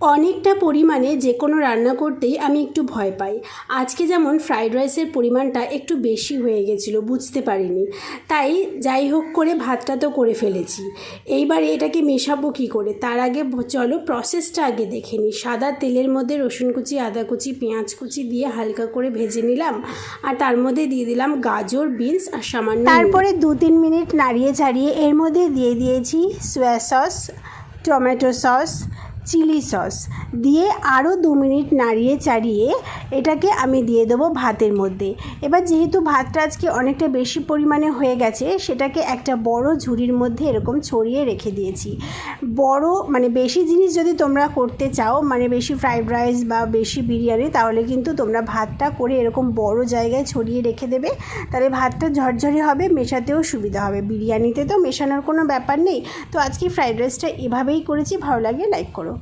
অনেকটা পরিমাণে যে কোনো রান্না করতেই আমি একটু ভয় পাই। আজকে যেমন ফ্রাইড রাইসের পরিমাণটা একটু বেশি হয়ে গেছিল, বুঝতে পারিনি। তাই যাই হোক করে ভাতটা তো করে ফেলেছি। এইবারে এটাকে মেশাবো কী করে? তার আগে চলো প্রসেসটা আগে দেখে নিই। সাদা তেলের মধ্যে রসুন কুচি, আদা কুচি, পেঁয়াজ কুচি দিয়ে হালকা করে ভেজে নিলাম। আর তার মধ্যে দিয়ে দিলাম গাজর, বিনস আর সামান্য তারপরে দু তিন মিনিট নাড়িয়ে ছাড়িয়ে এর মধ্যে দিয়ে দিয়েছি soya sauce tomato sauce chilli sauce দিয়ে আরও দু মিনিট নাড়িয়ে চাড়িয়ে এটাকে আমি দিয়ে দেবো ভাতের মধ্যে। এবার যেহেতু ভাতটা আজকে অনেকটা বেশি পরিমাণে হয়ে গেছে, সেটাকে একটা বড় ঝুড়ির মধ্যে এরকম ছড়িয়ে রেখে দিয়েছি। বড় মানে বেশি জিনিস যদি তোমরা করতে চাও মানে বেশি ফ্রাইড রাইস বা বেশি বিরিয়ানি, তাহলে কিন্তু তোমরা ভাতটা করে এরকম বড় জায়গায় ছড়িয়ে রেখে দেবে। তাহলে ভাতটা ঝরঝরে হবে, মেশাতেও সুবিধা হবে। বিরিয়ানিতে তো মেশানোর কোনো ব্যাপার নেই। তো আজকে ফ্রাইড রাইসটা এভাবেই করেছি, ভালো লাগে লাইক করো।